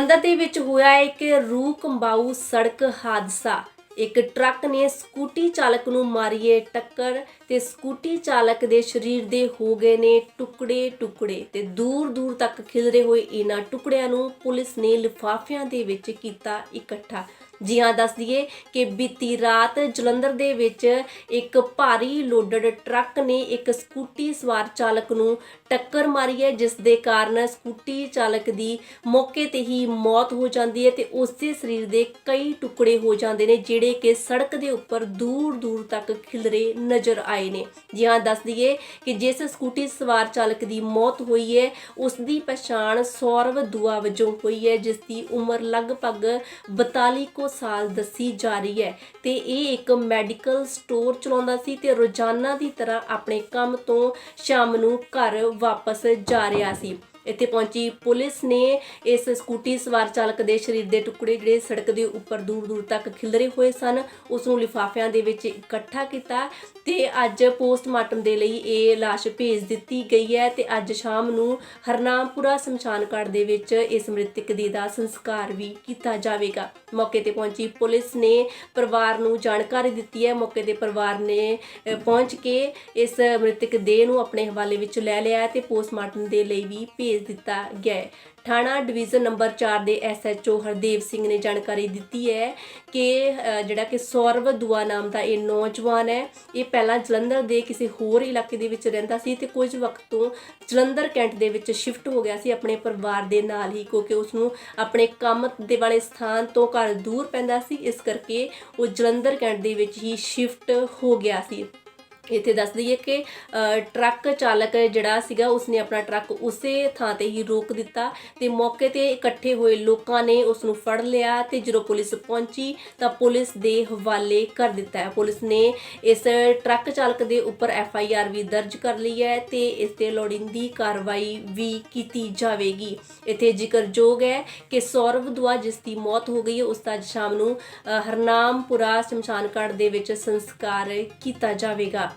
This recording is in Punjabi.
ਅੰਦਰ ਦੇ ਵਿੱਚ ਹੋਇਆ ਇੱਕ ਰੂਹ ਕੰਬਾਊ ਸੜਕ ਹਾਦਸਾ। ਇੱਕ ਟਰੱਕ ਨੇ ਸਕੂਟੀ ਚਾਲਕ ਨੂੰ ਮਾਰੀਏ ਟੱਕਰ ਤੇ ਸਕੂਟੀ ਚਾਲਕ ਦੇ ਸਰੀਰ ਦੇ ਹੋ ਗਏ ਨੇ ਟੁਕੜੇ ਟੁਕੜੇ ਤੇ ਦੂਰ ਦੂਰ ਤੱਕ ਖਿਲਰੇ ਹੋਏ ਇਹਨਾਂ ਟੁਕੜਿਆਂ ਨੂੰ ਪੁਲਿਸ ਨੇ ਲਿਫਾਫਿਆਂ ਦੇ ਵਿੱਚ ਕੀਤਾ ਇਕੱਠਾ। ਜੀ ਹਾਂ, ਦੱਸ ਦਈਏ ਕਿ ਬੀਤੀ ਰਾਤ ਜਲੰਧਰ ਦੇ ਵਿੱਚ ਇੱਕ ਭਾਰੀ ਲੋਡਡ ਟਰੱਕ ਨੇ ਇੱਕ ਸਕੂਟੀ ਸਵਾਰ ਚਾਲਕ ਨੂੰ ਟੱਕਰ ਮਾਰੀ ਹੈ, ਜਿਸ ਦੇ ਕਾਰਨ ਸਕੂਟੀ ਚਾਲਕ ਦੀ ਮੌਕੇ ਤੇ ਹੀ ਮੌਤ ਹੋ ਜਾਂਦੀ ਹੈ ਤੇ ਉਸ ਦੇ ਸਰੀਰ ਦੇ ਕਈ ਟੁਕੜੇ ਹੋ ਜਾਂਦੇ ਨੇ, ਜਿਹੜੇ ਕਿ ਸੜਕ ਦੇ ਉੱਪਰ ਦੂਰ ਦੂਰ ਤੱਕ ਖਿਲਰੇ ਨਜ਼ਰ ਆਏ ਨੇ। ਜੀ ਹਾਂ, ਦੱਸ ਦਈਏ ਕਿ ਜਿਸ ਸਕੂਟੀ ਸਵਾਰ ਚਾਲਕ ਦੀ ਮੌਤ ਹੋਈ ਹੈ ਉਸ ਦੀ ਪਛਾਣ ਸੌਰਵ ਦੁਆ ਵਜੋਂ ਹੋਈ ਹੈ, ਜਿਸ ਦੀ ਉਮਰ ਲਗਭਗ 42 ਕੋ ਸਾਲ ਦੱਸੀ ਜਾ ਰਹੀ ਹੈ ਤੇ ਇਹ ਇੱਕ ਮੈਡੀਕਲ ਸਟੋਰ ਚਲਾਉਂਦਾ ਸੀ ਤੇ ਰੋਜ਼ਾਨਾ ਦੀ ਤਰ੍ਹਾਂ ਆਪਣੇ ਕੰਮ ਤੋਂ ਸ਼ਾਮ ਨੂੰ ਘਰ ਵਾਪਸ ਜਾ ਰਿਹਾ ਸੀ। ਇੱਥੇ ਪਹੁੰਚੀ ਪੁਲਿਸ ਨੇ ਇਸ ਸਕੂਟੀ ਸਵਾਰ ਚਾਲਕ ਦੇ ਸਰੀਰ ਦੇ ਟੁਕੜੇ ਜਿਹੜੇ ਸੜਕ ਦੇ ਉੱਪਰ ਦੂਰ ਦੂਰ ਤੱਕ ਖਿਲਰੇ ਹੋਏ ਸਨ। ਉਸ ਨੂੰ ਲਿਫਾਫਿਆਂ ਦੇ ਵਿੱਚ ਇਕੱਠਾ ਕੀਤਾ ਤੇ ਅੱਜ ਪੋਸਟਮਾਰਟਮ ਦੇ ਲਈ ਇਹ ਲਾਸ਼ ਭੇਜ ਦਿੱਤੀ ਗਈ ਹੈ ਤੇ ਅੱਜ ਸ਼ਾਮ ਨੂੰ ਹਰਨਾਮਪੁਰਾ ਸ਼ਮਸ਼ਾਨ ਘਾਟ ਦੇ ਵਿੱਚ ਇਸ ਮ੍ਰਿਤਕ ਦੀ ਦਾ ਸੰਸਕਾਰ ਵੀ ਕੀਤਾ ਜਾਵੇਗਾ। ਮੌਕੇ ਤੇ ਪਹੁੰਚੀ ਪੁਲਿਸ ਨੇ ਪਰਿਵਾਰ ਨੂੰ ਜਾਣਕਾਰੀ ਦਿੱਤੀ ਹੈ। ਮੌਕੇ ਤੇ ਪਰਿਵਾਰ ਨੇ ਪਹੁੰਚ ਕੇ ਇਸ ਮ੍ਰਿਤਕ ਦੇਹ ਨੂੰ ਆਪਣੇ ਹਵਾਲੇ ਵਿੱਚ ਲੈ ਲਿਆ ਹੈ ਤੇ ਪੋਸਟਮਾਰਟਮ ਦੇ ਲਈ ਵੀ ਭੇਜ ਦਿੱਤਾ ਗਿਆ ਹੈ। ਥਾਣਾ ਡਿਵੀਜ਼ਨ ਨੰਬਰ 4 ਦੇ ਐਸਐਚਓ ਹਰਦੇਵ ਸਿੰਘ ਨੇ ਜਾਣਕਾਰੀ ਦਿੱਤੀ ਹੈ ਕਿ ਜਿਹੜਾ ਕਿ ਸੌਰਵ ਦੁਆ ਨਾਮ ਦਾ ਇਹ ਨੌਜਵਾਨ ਹੈ, ਇਹ ਪਹਿਲਾਂ ਜਲੰਧਰ ਦੇ ਕਿਸੇ ਹੋਰ ਇਲਾਕੇ ਦੇ ਵਿੱਚ ਰਹਿੰਦਾ ਸੀ ਤੇ ਕੁਝ ਵਕਤ ਤੋਂ ਜਲੰਧਰ ਕੈਂਟ ਦੇ ਵਿੱਚ ਸ਼ਿਫਟ ਹੋ ਗਿਆ ਸੀ ਆਪਣੇ ਪਰਿਵਾਰ ਦੇ ਨਾਲ ਹੀ, ਕਿਉਂਕਿ ਉਸ ਨੂੰ ਆਪਣੇ ਕੰਮ ਦੇ ਵਾਲੇ ਸਥਾਨ ਤੋਂ ਘਰ ਦੂਰ ਪੈਂਦਾ ਸੀ, ਇਸ ਕਰਕੇ ਉਹ ਜਲੰਧਰ ਕੈਂਟ ਦੇ ਵਿੱਚ ਹੀ ਸ਼ਿਫਟ ਹੋ ਗਿਆ ਸੀ। ਇੱਥੇ ਦੱਸ ਦਈਏ ਕਿ ਟਰੱਕ ਚਾਲਕ ਜਿਹੜਾ ਸੀਗਾ, ਉਸਨੇ ਆਪਣਾ ਟਰੱਕ ਉਸੇ ਥਾਂ ਤੇ ਹੀ ਰੋਕ ਦਿੱਤਾ ਤੇ ਮੌਕੇ ਤੇ ਇਕੱਠੇ ਹੋਏ ਲੋਕਾਂ ਨੇ ਉਸ ਨੂੰ ਫੜ ਲਿਆ ਤੇ ਜਦੋਂ ਪੁਲਿਸ ਪਹੁੰਚੀ ਤਾਂ ਪੁਲਿਸ ਦੇ ਹਵਾਲੇ ਕਰ ਦਿੱਤਾ ਪੁਲਿਸ ਨੇ ਇਸ ਟਰੱਕ ਚਾਲਕ ਦੇ ਉੱਪਰ ਐਫ ਆਈ ਆਰ ਵੀ ਦਰਜ ਕਰ ਲਈ ਹੈ ਤੇ ਇਸ ਤੇ ਲੋੜੀਂਦੀ ਕਾਰਵਾਈ ਵੀ ਕੀਤੀ ਜਾਵੇਗੀ। ਇੱਥੇ ਜ਼ਿਕਰਯੋਗ ਹੈ ਕਿ ਸੌਰਵ ਦੁਆ, ਜਿਸ ਦੀ ਮੌਤ ਹੋ ਗਈ ਹੈ ਉਸ ਦਾ ਸ਼ਾਮ ਨੂੰ ਹਰਨਾਮਪੁਰਾ ਸ਼ਮਸ਼ਾਨ ਘਾਟ ਦੇ ਵਿੱਚ ਸੰਸਕਾਰ ਕੀਤਾ ਜਾਵੇਗਾ।